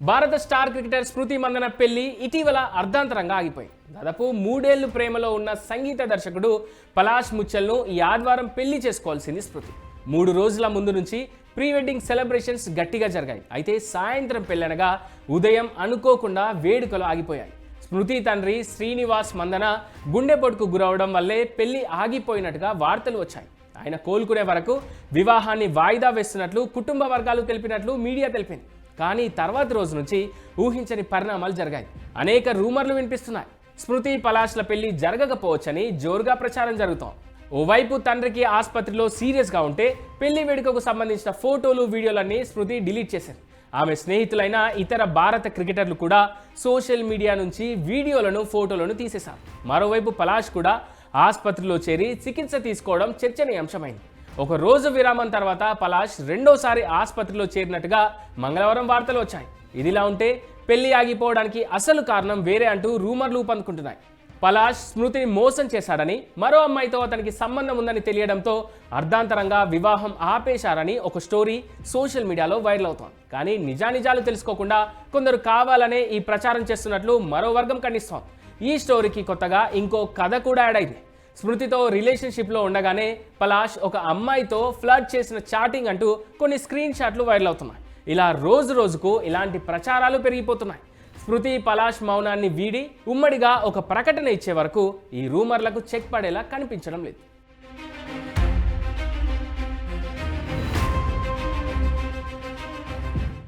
భారత star cricketer స్మృతి మందన పెళ్ళి ఇటీవల అర్ధాంతరంగా ఆగిపోయింది. దాదాపు మూడేళ్ళు ప్రేమలో ఉన్న సంగీత దర్శకుడు పలాష్ ముచ్చల్ను ఈ ఆదివారం పెళ్ళి చేసుకోవాల్సింది స్మృతి. మూడు రోజుల ముందు నుంచి ప్రీ వెడ్డింగ్ సెలబ్రేషన్స్ గట్టిగా జరిగాయి. అయితే సాయంత్రం పెళ్ళనగా ఉదయం అనుకోకుండా వేడుకలు ఆగిపోయాయి. స్మృతి తండ్రి శ్రీనివాస్ మందన గుండెపోటుకు గురవడం వల్లే పెళ్ళి ఆగిపోయినట్టుగా వార్తలు వచ్చాయి. ఆయన కోలుకునే వరకు వివాహాన్ని వాయిదా వేస్తున్నట్లు కుటుంబ వర్గాలు తెలిపినట్లు మీడియా తెలిపింది. కానీ తర్వాత రోజు నుంచి ఊహించని పరిణామాలు జరిగాయి. అనేక రూమర్లు వినిపిస్తున్నాయి. స్మృతి పలాష్ల పెళ్ళి జరగకపోవచ్చని జోరుగా ప్రచారం జరుగుతోంది. ఓవైపు తండ్రికి ఆసుపత్రిలో సీరియస్గా ఉంటే పెళ్ళి వేడుకకు సంబంధించిన ఫోటోలు వీడియోలన్నీ స్మృతి డిలీట్ చేశారు ఆమె స్నేహితులైన ఇతర భారత క్రికెటర్లు కూడా సోషల్ మీడియా నుంచి వీడియోలను ఫోటోలను తీసేశారు. మరోవైపు పలాష్ కూడా ఆసుపత్రిలో చేరి చికిత్స తీసుకోవడం చర్చనీయాంశమైంది. ఒక రోజు విరామం తర్వాత పలాష్ రెండోసారి ఆసుపత్రిలో చేరినట్టుగా మంగళవారం వార్తలు వచ్చాయి. ఇదిలా ఉంటే పెళ్ళి ఆగిపోవడానికి అసలు కారణం వేరే అంటూ రూమర్లు ఊపందుకుంటున్నాయి. పలాష్ స్మృతిని మోసం చేశాడని మరో అమ్మాయితో అతనికి సంబంధం ఉందని తెలియడంతో అర్ధాంతరంగా వివాహం ఆపేశారని ఒక స్టోరీ సోషల్ మీడియాలో వైరల్ అవుతోంది. కానీ నిజానిజాలు తెలుసుకోకుండా కొందరు కావాలనే ఈ ప్రచారం చేస్తున్నట్లు మరో వర్గం ఖండిస్తోంది. ఈ స్టోరీకి కొత్తగా ఇంకో కథ కూడా యాడ్ అయింది. స్మృతితో రిలేషన్షిప్లో ఉండగానే పలాష్ ఒక అమ్మాయితో ఫ్లడ్ చేసిన చాటింగ్ అంటూ కొన్ని స్క్రీన్ షాట్లు వైరల్ అవుతున్నాయి. ఇలా రోజు రోజుకు ఇలాంటి ప్రచారాలు పెరిగిపోతున్నాయి. స్మృతి పలాష్ మౌనాన్ని వీడి ఉమ్మడిగా ఒక ప్రకటన ఇచ్చే వరకు ఈ రూమర్లకు చెక్ పడేలా కనిపించడం లేదు.